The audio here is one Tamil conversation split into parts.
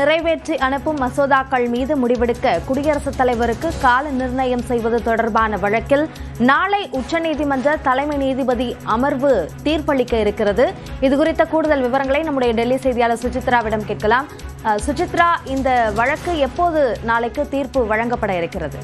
நிறைவேற்றி அனுப்பும் மசோதாக்கள் மீது முடிவெடுக்க குடியரசுத் தலைவருக்கு கால நிர்ணயம் செய்வது தொடர்பான வழக்கில் நாளை உச்சநீதிமன்ற தலைமை நீதிபதி அமர்வு தீர்ப்பளிக்க இருக்கிறது. இதுகுறித்த கூடுதல் விவரங்களை நம்முடைய டெல்லி செய்தியாளர் சுசித்ராவிடம் கேட்கலாம். சுசித்ரா இந்த வழக்கு எப்போது நாளைக்கு தீர்ப்பு வழங்கப்பட இருக்கிறது?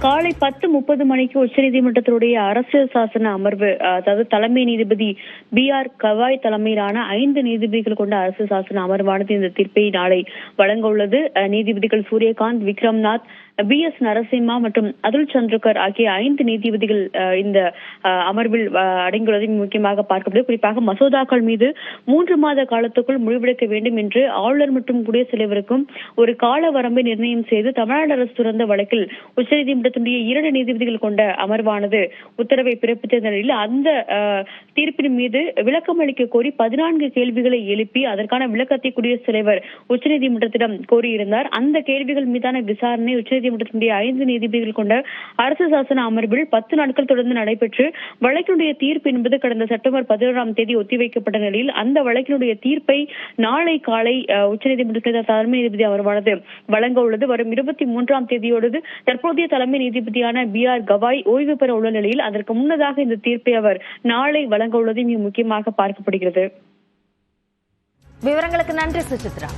காலை பத்து முப்பது மணிக்கு உச்சநீதிமன்றத்தினுடைய அரசியல் சாசன அமர்வு அஹ், அதாவது தலைமை நீதிபதி பி ஆர் கவாய் தலைமையிலான ஐந்து நீதிபதிகள் கொண்ட அரசியல் சாசன அமர்வானது இந்த தீர்ப்பை நாளை வழங்க உள்ளது. அஹ், நீதிபதிகள் சூரியகாந்த் விக்ரம்நாத் பி எஸ் நரசிம்மா மற்றும் அதுல் சந்திரகர் ஆகிய ஐந்து நீதிபதிகள் இந்த அமர்வில் அடங்கியுள்ளதை முக்கியமாக பார்க்கப்படுது குறிப்பாக மசோதாக்கள் மீது மூன்று மாத காலத்துக்குள் முடிவெடுக்க வேண்டும் என்று ஆளுநர் மற்றும் குடியரசுத் தலைவருக்கும் ஒரு கால வரம்பை நிர்ணயம் செய்து தமிழ்நாடு அரசு துறந்த வழக்கில் உச்சநீதிமன்றத்தினுடைய இரண்டு நீதிபதிகள் கொண்ட அமர்வானது உத்தரவை பிறப்பித்த நிலையில் அந்த தீர்ப்பின் மீது விளக்கம் அளிக்க கோரி பதினான்கு கேள்விகளை எழுப்பி அதற்கான விளக்கத்தை குடியரசுத் தலைவர் உச்சநீதிமன்றத்திடம் கோரியிருந்தார். அந்த கேள்விகள் மீதான விசாரணை நீதிமன்றத்தினுடைய ஐந்து நீதிபதிகள் கொண்ட அரசு சாசன அமர்வில் பத்து நாட்கள் தொடர்ந்து நடைபெற்று வழக்கினுடைய தீர்ப்பு என்பது கடந்த செப்டம்பர் பதினோராம் தேதி ஒத்திவைக்கப்பட்ட நிலையில் அந்த வழக்கினுடைய தீர்ப்பை நாளை காலை உச்சநீதிமன்றத்தில் தலைமை நீதிபதி அமர்வானது வழங்க உள்ளது. வரும் இருபத்தி மூன்றாம் தேதியோடு தற்போதைய தலைமை நீதிபதியான பி ஆர் கவாய் ஓய்வு பெற உள்ள நிலையில் அதற்கு முன்னதாக இந்த தீர்ப்பை அவர் நாளை வழங்க உள்ளது. மிக முக்கியமாக பார்க்கப்படுகிறது. விவரங்களுக்கு நன்றி சுசித்ரா.